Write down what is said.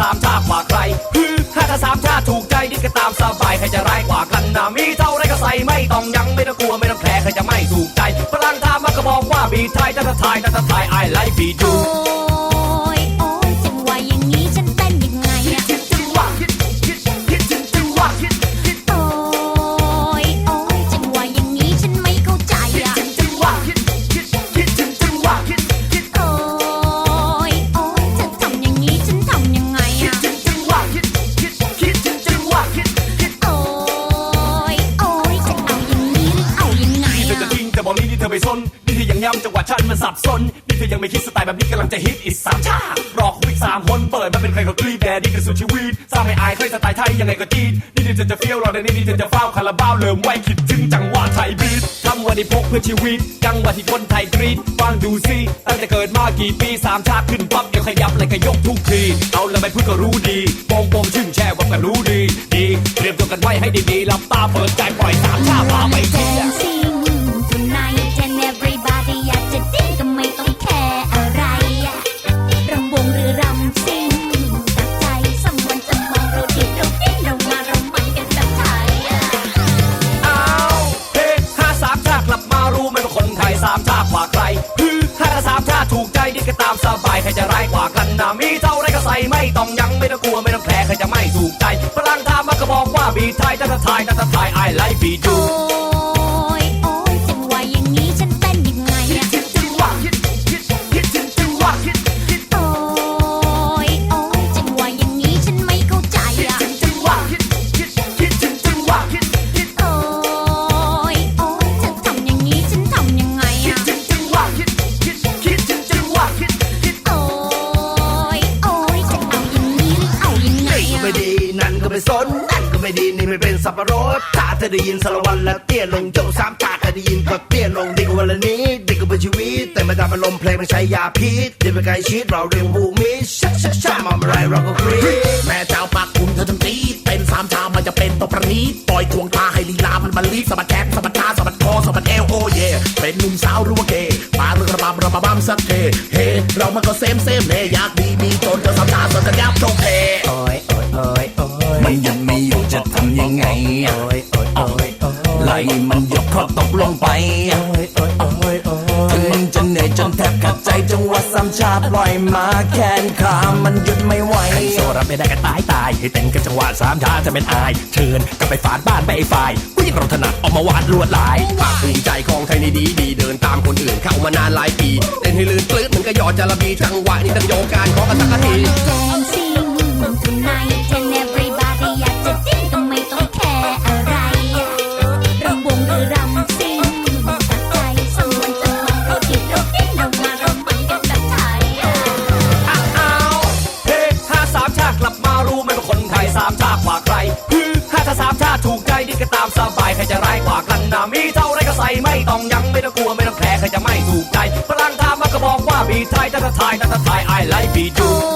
สามชาติกว่าใครฮือถ้าถ้าสามชาติถูกใจนี่ก็ตามสบายใครจะร้ายกว่ากันนะมีเท่าไรก็ใส่ไม่ต้องยังไม่ต้องกลัวไม่ต้องแคร์ใครจะไม่ถูกใจพลังทามันก็บอกว่าบีไทยถ้าถ้าทายถ้าถ้าทายไอไลฟ์บีดู ธอไปซนนี่เธอยังย้ำจังหวะฉันมันสับสนนี่เธอยังไม่คิดสไตล์แบบนี้กำลังจะฮิตอีกสามชาติรอคุยสามคนเปิดมาเป็นใครก็กรีดแดดดีกันสุดชีวิตสร้างไม่อายเคยสไตล์ไทยยังไงก็จีดนี่เธอจะเฟี้ยวรอในนี่นี่เธอจะเฝ้าคาราบาเริ่มไว้คิดถึงจังหวะไทยบีททำวันนี้พกเพื่อชีวิต จังหวะที่คนไทยกรีดฟังดูซิตั้งแต่เกิดมากี่ปีสามชาติขึ้นปั๊บเอวขยับเลยก็ยกทุกทีเอาล้วไม่พูดก็รู้ดีโปงโปงชึ่งแช่ว่าก็รู้ดีดีเตรียมตัวกันไว้ให้ดีๆหลับตาเปิดใจ ถูกใจดีก็ตามสบายใครจะร้ายกว่ากันนะมีเท่าไรก็ใส่ไม่ต้องยังไม่ต้องกลัวไม่ต้องแคร์ใครจะไม่ถูกใจพลังทามันก็บอกว่าบีไทยจ้าถ้าทายจ้าถ้าทายไอไลฟ์บีดู นั่นก็ไม่สนนั่นก็ไม่ดีนี่ไม่เป็นสับปะรดถ้าเธอได้ยินสารวันแล้วเตี้ยลงโจสามตาก็ได้ยินก็เตี้ยลงดีกว่าวันละนี้ดีกว่าเป็นชีวิตแต่ไม่ทำอารมณ์เพลงมันใช้ยาพิษเดี๋ยวไปไกลชิดเราเรียงบูมิชักชักชักมาอะไรเราก็กรี๊ดแม่เจ้าปากคุณเธอทำตีเป็นสามชามมันจะเป็นตัวประณีตปล่อยทวงตาให้ลีลามันมันลีสะบัดแขนสะบัดขาสะบัดคอสะบัดเอวโอ้เย่เป็นหนุ่มสาวรือว่าเกย์มาเรื่องระบำระบำสักเทเฮเรามันก็เซมเซมเนอยากดีมีจนเธอสามชาสนกันยับโชคเพ มันยังไม่อยู่จะทำยังไงโอ้ยโอ้ยโอ้ยโอ้ยไหลมันยกคอตกลงไปโอ้ยโอ้ยโอ้ยโอ้ถึงยมึงจะเหนื่อยจนแทบขาดใจจังหวะสามชาปล่อยมาแขนขามันหยุดไม่ไหวโซรับไม่ได้กันตายตายให้เต้นกันจังหวะสามชาจะเป็นอาย เชิญก็ไปฝาดบ้านไปไอ้ฝ่ายผู้หญิงเราถนัดออกมาวาดลวดลายภาคภูมิใจของไทยนี่ดีดีเดินตามคนอื่นเข้ามานานหลายปีเต้นให้ลื่นปลื้ดเหมือนก็หยอดจาระบีจังหวะนี่ตั้งโยกการของกันสักที บายใครจะร้ายกว่ากันนะมีเท่าไรก็ใส่ไม่ต้องยังไม่ต้องกลัวไม่ต้องแคร์ใครจะไม่ถูกใจพลังทามันก็บอกว่าบีไทยถ้าถ้าทายถ้าถ้าทายไอไลฟ์บีดู